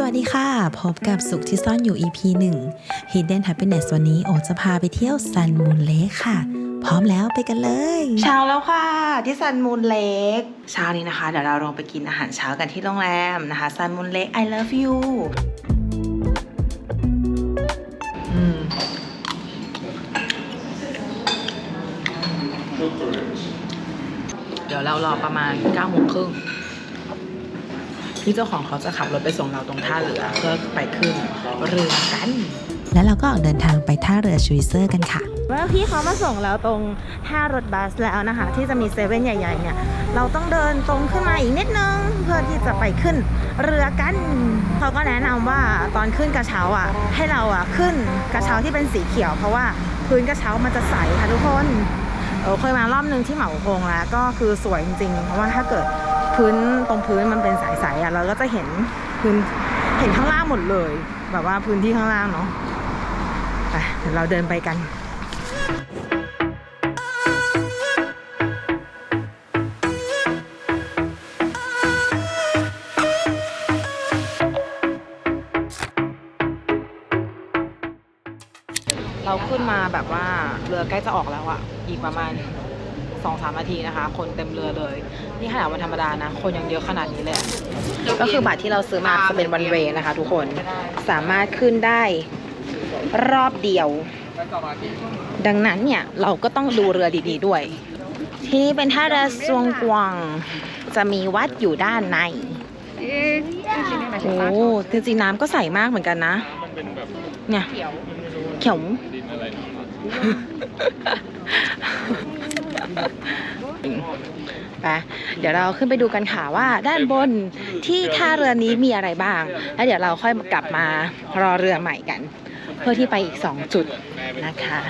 สวัสดีค่ะ พบกับสุขที่ซ่อนอยู่ EP 1 Hidden Happiness วันนี้โอจะพาไปเที่ยวซันมูนเลคค่ะ พร้อมแล้วไปกันเลย เช้าแล้วค่ะ ที่ซันมูนเลคเช้านี้นะคะ เดี๋ยวเราลงไปกินอาหารเช้ากันที่โรงแรมนะคะซันมูนเลค I love you อืมเดี๋ยวเรารอประมาณ9โมงครึ่ง พี่เจ้าของเขาจะขับรถไปส่งเราตรงท่าเรือเพื่อไปขึ้นเรือกัน แล้วเราก็ออกเดินทางไปท่าเรือชูวิเซอร์กันค่ะเมื่อพี่เขามาส่งเราตรงท่ารถบัสแล้วนะคะ ที่จะมีเซเว่นใหญ่ ๆ เนี่ย เราต้องเดินตรงขึ้นมาอีกนิดนึง เพื่อที่จะไปขึ้นเรือกัน เขาก็แนะนำว่าตอนขึ้นกระเช้าอะ ให้เราอะขึ้นกระเช้าที่เป็นสีเขียว เพราะว่าพื้นกระเช้ามันจะใสค่ะทุกคน เออเคยมารอบนึงที่เหมาโคงแล้วก็คือสวยจริงๆ เพราะว่าถ้าเกิดพื้นตรงพื้นมันเป็นใสๆอะเราก็จะเห็นพื้นเห็นข้างล่างหมดเลย แบบว่าพื้นที่ข้างล่างเนาะไปเดี๋ยวเราเดินไปกัน เราขึ้นมาแบบว่าเรือใกล้จะออกแล้วอะอีกประมาณสองสามนาทีนะคะ คนเต็มเรือเลย นี่ขนาดวันธรรมดานะ คนยังเยอะขนาดนี้เลยอะก็คือบัตรที่เราซื้อมาจะเป็นวันเวนะคะ ทุกคนสามารถขึ้นได้รอบเดียว ดังนั้นเนี่ย เราก็ต้องดูเรือดีๆด้วย ที่นี่เป็นท่าเรือซวงกวางจะมีวัดอยู่ด้านในโอ้จริงๆน้ำก็ใสมากเหมือนกันนะ เนี่ยเขียว ไปเดี๋ยวเราขึ้นไปดูกันค่ะว่าด้านบนที่ท่าเรือนี้มีอะไรบ้าง แล้วเดี๋ยวเราค่อยกลับมารอเรือใหม่กัน เพื่อที่ไปอีก2จุดนะคะ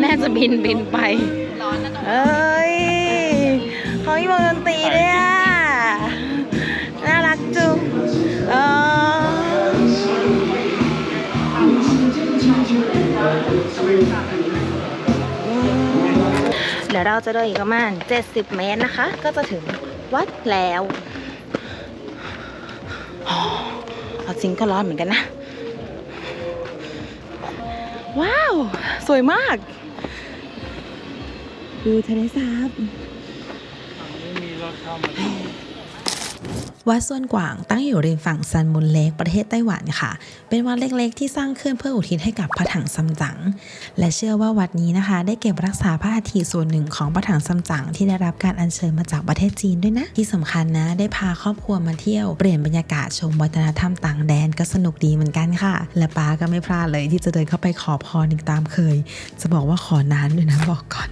แม่จะบินบินไปเอ้ยเขามีวงดนตรีด้วยอะน่ารักจุงเออ ดี๋ยวเราจะเดินอีกประมาณ 70 เมตรนะคะ ก็จะถึงวัดแล้วเอาจริงก็ร้อนเหมือนกันนะ ว้าว สวยมาก ดูทะเลสาบ วัดส่วนกวางตั้งอยู่ริมฝั่งซันมุนเลกประเทศไต้หวันค่ะ เป็นวัดเล็กๆ ที่สร้างขึ้นเพื่ออุทิศให้กับพระถังซัมจั๋งและเชื่อว่าวัดนี้นะคะ ได้เก็บรักษาพระอัฐิส่วนหนึ่งของพระถังซัมจั๋งที่ได้รับการอัญเชิญมาจากประเทศจีนด้วยนะ ที่สำคัญนะ ได้พาครอบครัวมาเที่ยวเปลี่ยนบรรยากาศชมวัฒนธรรมต่างแดนก็สนุกดีเหมือนกันค่ะ และป้าก็ไม่พลาดเลยที่จะเดินเข้าไปขอพรอีกตามเคย จะบอกว่าขอนานด้วยนะบอกก่อน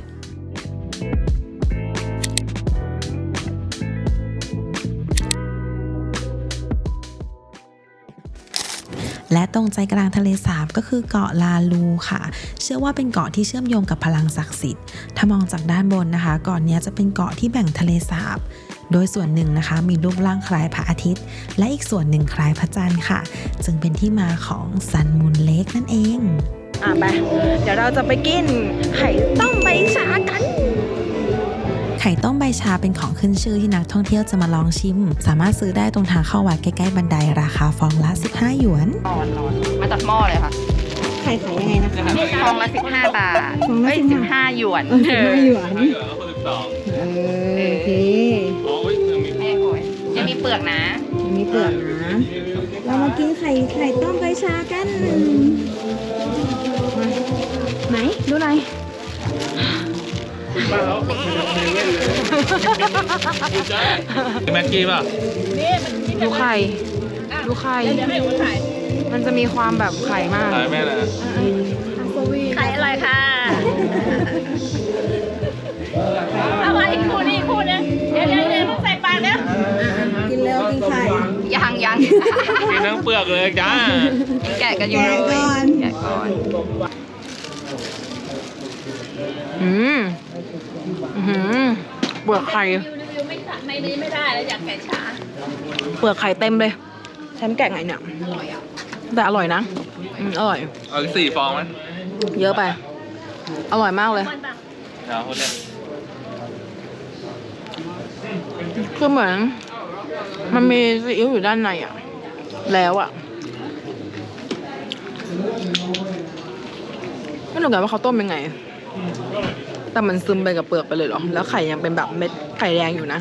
และตรงใจกลางทะเลสาบก็คือเกาะลาลูค่ะ เชื่อว่าเป็นเกาะที่เชื่อมโยงกับพลังศักดิ์สิทธิ์ ถ้ามองจากด้านบนนะคะเกาะนี้จะเป็นเกาะที่แบ่งทะเลสาบโดยส่วนหนึ่งนะคะมีรูปร่างคล้ายพระอาทิตย์ และอีกส่วนหนึ่งคล้ายพระจันทร์ค่ะ จึงเป็นที่มาของซันมูนเลกนั่นเอง อะไปเดี๋ยวเราจะไปกินไข่ต้มใบชากัน ไข่ต้มใบชาเป็นของขึ้นชื่อที่นักท่องเที่ยวจะมาลองชิม สามารถซื้อได้ตรงทางเข้าวัดใกล้ๆบันไดราคาฟองละ 15 หยวนมาจากหม้อเลยค่ะไข่ใส่ยังไงนะคะฟองละ 15 บาทฟองละเอ้ย15 15หยวนเออ15หยวนไม่เหลือคนสิบสองเออโอเคอ๋อเว้ยยังมีแม่โอยยังมีเปลือกนะยังมีเปลือกนะ เรามากินไข่ไข่ต้มใบชากันมาไหนดูหน่อย บ้านแล้วแม็กกี้ป่ะดูไข่ ดูไข่ มันจะมีความแบบไข่มากตายแม่นะไข่อร่อยค่ะเอามาอีกคู่นี่อีกคู่นึงเดี๋ยวเดี๋ยวเดี๋ยวใส่ปากเดี๋ยวกินแล้วกินไข่ยังยังกินทั้งเปลือกเลยจ้าแกะกันอยู่เลยแกะก่อนแกะก่อนอืมอื้อหือ เปลือกไข่รีวิวไม่ไม่นี้ไม่ได้แล้วอยากแกะช้าเปลือกไข่เต็มเลยฉันแกะไงเนี่ยแต่อร่อยนะอืมอร่อย เอาอีกสี่ฟองไหมเยอะไป อร่อยมากเลยเดี๋ยวคนเนี่ยคือเหมือน มันมีซีอิ๊วอยู่ด้านในอะ แล้วอะไม่รู้ไงว่าเขาต้มยังไง แต่มันซึมไปกับเปลือกไปเลยเหรอ แล้วไข่ยังเป็นแบบเม็ดไข่แดงอยู่นะ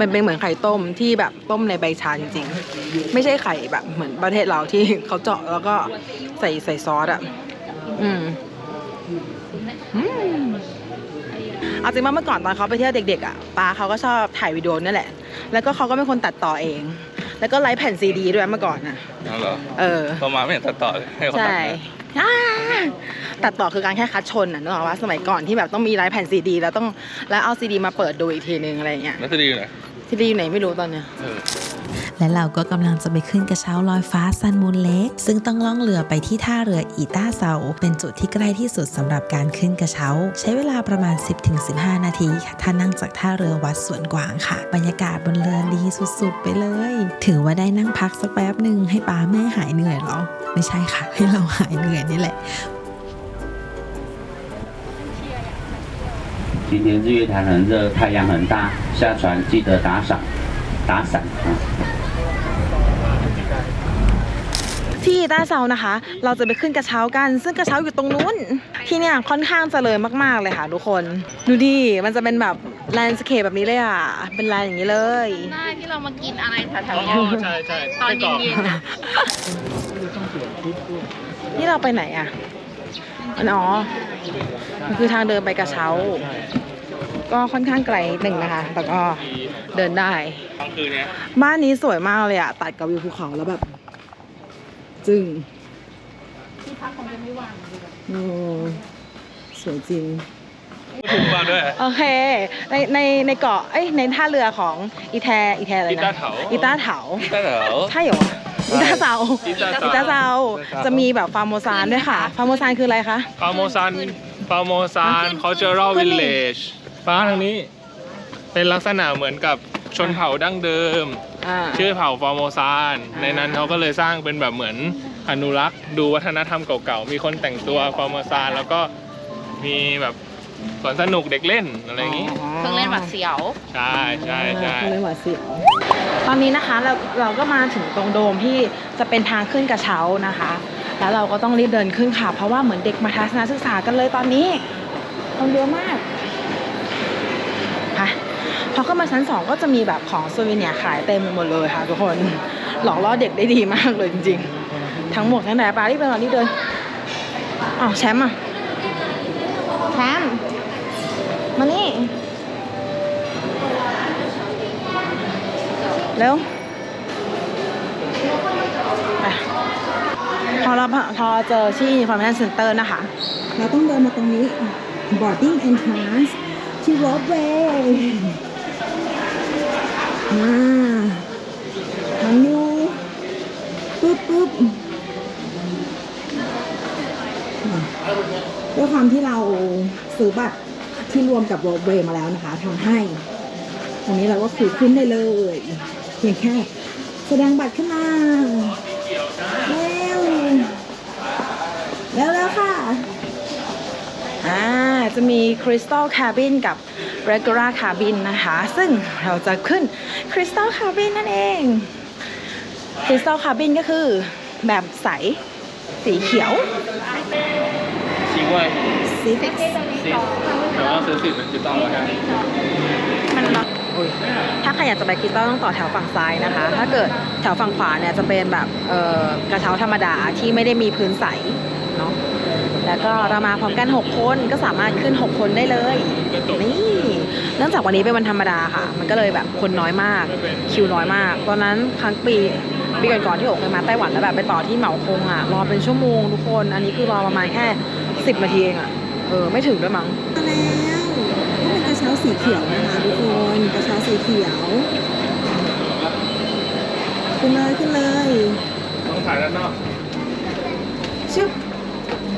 มันเป็นเหมือนไข่ต้มที่แบบต้มในใบชาจริงๆ ไม่ใช่ไข่แบบเหมือนประเทศเราที่เขาเจาะแล้วก็ใส่ใส่ซอสอะ อืมอืมเอาจริงว่าเมื่อก่อนตอนเขาไปเที่ยวเด็กๆอะป้าเขาก็ชอบถ่ายวิดีโอนั่นแหละ แล้วก็เขาก็เป็นคนตัดต่อเอง แล้วก็ไลฟ์แผ่นซีดีด้วยเมื่อก่อนน่ะเอาเหรอ เออ ต่อมาไม่เห็นตัดต่อเลยให้เขาตัดใช่อ่า ตัดต่อคือการแค่คัดชนน่ะนึกออกว่าสมัยก่อนที่แบบต้องมีไลฟ์แผ่นซีดีแล้วต้องแล้วเอาซีดีมาเปิดดูอีกทีนึงอะไรอย่างเงี้ยแล้วจะดีอยู่ไหนซีดีอยู่ไหนไม่รู้ตอนเนี้ยเออ และเราก็กำลังจะไปขึ้นกระเช้าลอยฟ้าซันมูนเล็ก ซึ่งต้องล่องเรือไปที่ท่าเรืออีต้าเซาเป็นจุดที่ใกล้ที่สุดสำหรับการขึ้นกระเช้า ใช้เวลาประมาณ 10-15 นาทีค่ะถ้านั่งจากท่าเรือวัดสวนกวางค่ะ บรรยากาศบนเรือดีสุดๆ ไปเลย ถือว่าได้นั่งพักสักแป๊บหนึ่งให้ป้าแม่หายเหนื่อยเหรอ ไม่ใช่ค่ะ ให้เราหายเหนื่อยนี่แหละ 今天日月潭很热，太阳很大，下船记得打伞，打伞啊。 ที่อีต้าเซานะคะ เราจะไปขึ้นกระเช้ากัน ซึ่งกระเช้าอยู่ตรงนู้น ที่เนี่ยค่อนข้างเจริญมากๆเลยค่ะทุกคน ดูดิ มันจะเป็นแบบแลนด์สเคปแบบนี้เลยอะ เป็นแลนด์อย่างนี้เลยได้ที่เรามากินอะไรแถวๆอ๋เนี้ยอใช่ใช่ตอนเย็นๆนะนี่เราไปไหนอะอ๋อมันคือทางเดินไปกระเช้า ก็ค่อนข้างไกลนิดหนึ่งนะคะ แต่ก็เดินได้กลางคืนเนี้ยบ้านนี้สวยมากเลยอะตัดกับวิวภูเขาแล้วแบบ จึงที่พักคงจะไม่ว่างสวยจริงถูกมาด้วย โอเค ในในในเกาะเอ้ยในท่าเรือของอีแทอีแทอะไรนะอีต้าเถาอีต้าเถาได้เหรอใช่เหรออีต้าเซาอีต้าเซาอีต้าเซาจะมีแบบฟาร์มโมซานด้วยค่ะ ฟาร์มโมซานคืออะไรคะปาโมซานปาโมซาน cultural ขึ้นนี่ village ป้าทางนี้ เป็นลักษณะเหมือนกับชนเผ่าดั้งเดิม อ่า ชื่อเผ่าฟอร์โมซานในนั้นเขาก็เลยสร้างเป็นแบบเหมือนอนุรักษ์ ดูวัฒนธรรมเก่าๆ มีคนแต่งตัวฟอร์โมซานแล้วก็มีแบบสวนสนุกเด็กเล่นอะไรอย่างนี้ เครื่องเล่นหวัดเสียว ใช่ใช่ใช่เขาเลยหวาดเสียวตอนนี้นะคะเราเราก็มาถึงตรงโดมที่จะเป็นทางขึ้นกระเช้านะคะ แล้วเราก็ต้องรีบเดินขึ้นค่ะ เพราะว่าเหมือนเด็กมาทัศนศึกษากันเลยตอนนี้คนเยอะมากค่ะ พอเข้ามาชั้นสองก็จะมีแบบของโซเวเนียขายเต็มไปหมดเลยค่ะทุกคน หลอกล่อเด็กได้ดีมากเลยจริงๆ ทั้งหมดทั้งไหนปารีบเดินรีบเดินอ้าวแชมป์อะแชมป์มานี่เร็วพอเราพอเจอที่ Information Center นะคะ เราต้องเดินมาตรงนี้ boarding entrance ที่ roadway มาทางยูปึ๊บปึ๊บด้วยความที่เราซื้อบัตรที่รวมกับ roadway มาแล้วนะคะทำให้ ตรงนี้เราก็คือขึ้นได้เลย เพียงแค่ แสดงบัตรขึ้นมาเร็วเร็วแล้วค่ะ อ่า จะมี Crystal Cabin กับ Regular Cabin นะคะ ซึ่งเราจะขึ้น Crystal Cabin นั่นเอง Crystal Cabin ก็คือแบบใส สีเขียวชิงว่าสีสิแต่ว่าซื้อสิบเป็นจิตต้องแล้วกันมันล็อกอุ๊ยถ้าใครอยากจะไปคริสตัลต้องต่อแถวฝั่งซ้ายนะคะ ถ้าเกิดแถวฝั่งขวาเนี่ยจะเป็นแบบเอ่อกระเช้าธรรมดาที่ไม่ได้มีพื้นใสเนาะ แล้วก็เรามาพร้อมกัน 6 คนก็สามารถขึ้น 6 คนได้เลย นี่เนื่องจากวันนี้เป็นวันธรรมดาค่ะ มันก็เลยแบบคนน้อยมาก คิวน้อยมาก ตอนนั้นครั้งปีปีก่อนๆที่โอกเคยมาไต้หวันแล้วแบบไปต่อที่เหมาคงอะรอเป็นชั่วโมงทุกคน อันนี้คือรอประมาณแค่ 10นาทีเองอะเออไม่ถึงด้วยมั้งมาแล้วก็เป็นกระเช้าสีเขียวนะคะทุกคนกระเช้าสีเขียวขึ้นเลยขึ้นเลยต้องถ่ายด้านนอกชึบ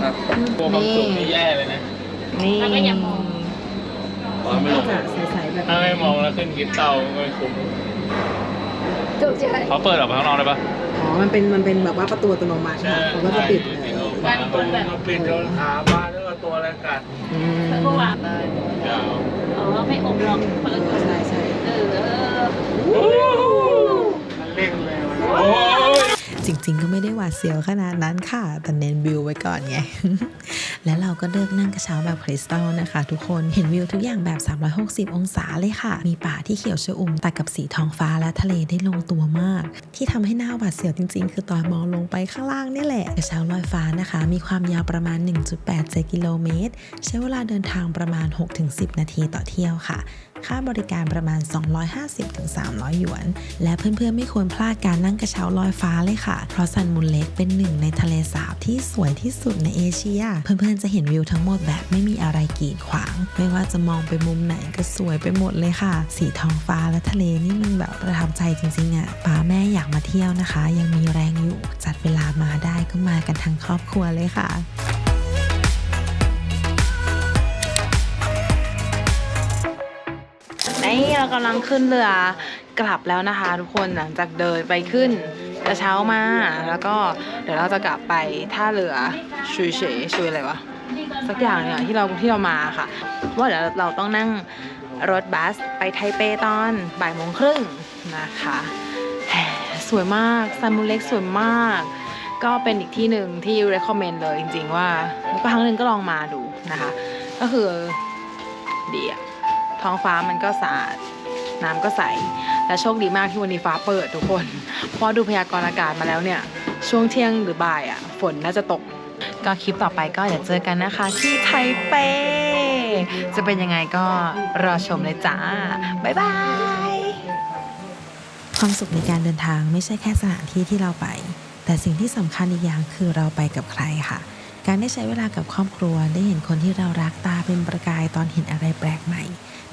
ครับกลัวความสูงนี่แย่เลยนะ นี่แล้วก็อย่ามอง ตอนไม่ลงจะใสๆแบบถ้าไม่มองแล้วขึ้นกิฟเตาไม่คุ้มจุกใจเขาเปิดออกไปข้างนอกได้ปะอ๋อ มันเป็น มันเป็นแบบว่าประตูอัตโนมัติค่ะเขาก็จะปิดเลยการคนแบบ ปิดโดนขาบ้านแล้วก็ตัวอะไรกัดอืมแล้วก็วางเลยยาวอ๋อไม่อบรมคนละคนใช่ใช่เออเล่นเลยโอ้ย จริง ๆ ก็ไม่ได้หวาดเสียวขนาดนั้นค่ะ แต่เน้นวิวไว้ก่อนไง และเราก็เลือกนั่งกระเช้าแบบคริสตัลนะคะ ทุกคน เห็นวิวทุกอย่างแบบ 360 องศาเลยค่ะ มีป่าที่เขียวชอุ่มตัดกับสีทองฟ้าและทะเลได้ลงตัวมาก ที่ทำให้หน้าหวาดเสียวจริง ๆ คือตอนมองลงไปข้างล่างนี่แหละ กระเช้าลอยฟ้านะคะ มีความยาวประมาณ 1.87 กิโลเมตร ใช้เวลาเดินทางประมาณ 6-10 นาทีต่อเที่ยวค่ะ ค่าบริการประมาณ 250-300 หยวน และเพื่อนๆไม่ควรพลาดการนั่งกระเช้าลอยฟ้าเลยค่ะ เพราะซันมุนเล็กเป็นหนึ่งในทะเลสาบที่สวยที่สุดในเอเชีย เพื่อนๆจะเห็นวิวทั้งหมดแบบไม่มีอะไรกีดขวาง ไม่ว่าจะมองไปมุมไหนก็สวยไปหมดเลยค่ะ สีทองฟ้าและทะเลนี่มันแบบประทับใจจริงๆอะ่ะป้าแม่อยากมาเที่ยวนะคะ ยังมีแรงอยู่จัดเวลามาได้ก็มากันทั้งครอบครัวเลยค่ะ เรากำลังขึ้นเรือกลับแล้วนะคะ ทุกคนหลังจากเดินไปขึ้นกระเช้ามา แล้วก็เดี๋ยวเราจะกลับไปท่าเรือชุยเฉยชุยอะไรวะสักอย่างเนี่ยที่เราที่เรามาค่ะ ว่าเดี๋ยวเราต้องนั่งรถบัสไปไทเปตอนบ่ายโมงครึ่งนะคะสวยมากซันมูเล็กสวยมาก ก็เป็นอีกที่หนึ่งที่ recommend เลยจริงๆว่าแล้วก็ครั้งหนึ่งก็ลองมาดูนะคะ ก็คือดีอะท้องฟ้ามันก็สะอาด น้ำก็ใส และโชคดีมากที่วันนี้ฟ้าเปิดทุกคน เพราะดูพยากรณ์อากาศมาแล้วเนี่ย ช่วงเที่ยงหรือบ่ายอะ ฝนน่าจะตก ก็คลิปต่อไปก็เดี๋ยวเจอกันนะคะ ที่ไทเป จะเป็นยังไงก็รอชมเลยจ้า บ๊ายบาย ความสุขในการเดินทางไม่ใช่แค่สถานที่ที่เราไป แต่สิ่งที่สำคัญอีกอย่างคือเราไปกับใครค่ะ การได้ใช้เวลากับครอบครัวได้เห็นคนที่เรารักตาเป็นประกายตอนเห็นอะไรแปลกใหม่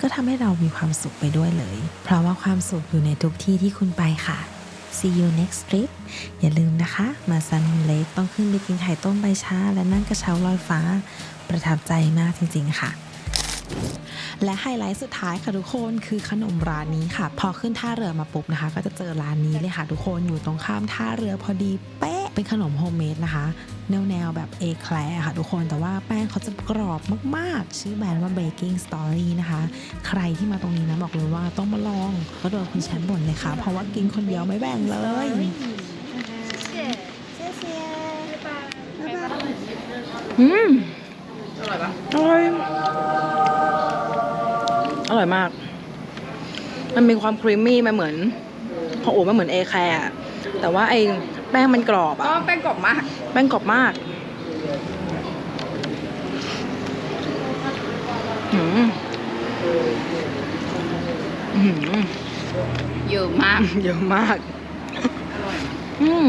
ก็ทำให้เรามีความสุขไปด้วยเลย เพราะว่าความสุขอยู่ในทุกที่ที่คุณไปค่ะ See you next trip อย่าลืมนะคะ มาซันเลกต้องขึ้นไปกินไข่ต้มใบชาและนั่งกระเช้าลอยฟ้า ประทับใจมากจริง ๆ ค่ะและไฮไลท์สุดท้ายค่ะทุกคนคือขนมร้านนี้ค่ะ พอขึ้นท่าเรือมาปุ๊บนะคะ ก็จะเจอร้านนี้เลยค่ะ ทุกคนอยู่ตรงข้ามท่าเรือพอดีเป๊ะ เป็นขนมโฮมเมดนะคะ แนวแนวแบบเอแคลร์ค่ะทุกคนแต่ว่าแป้งเขาจะกรอบมากๆ ชื่อแบรนด์ว่า Baking Story นะคะ ใครที่มาตรงนี้นะบอกเลยว่าต้องมาลองก็โดนคุณแชมป์บ่นเลยค่ะ เพราะว่ากินคนเดียวไม่แบ่งเลยอืมอร่อยปะอร่อยอร่อยมาก มันมีความครีมมี่มันเหมือนของโอ๋มันเหมือนเอแคร์แต่ว่าไอ แป้งมันกรอบอะอ๋อแป้งกรอบมาก แป้งกรอบมากอืมอืมเยอะมาก เยอะมาก อืม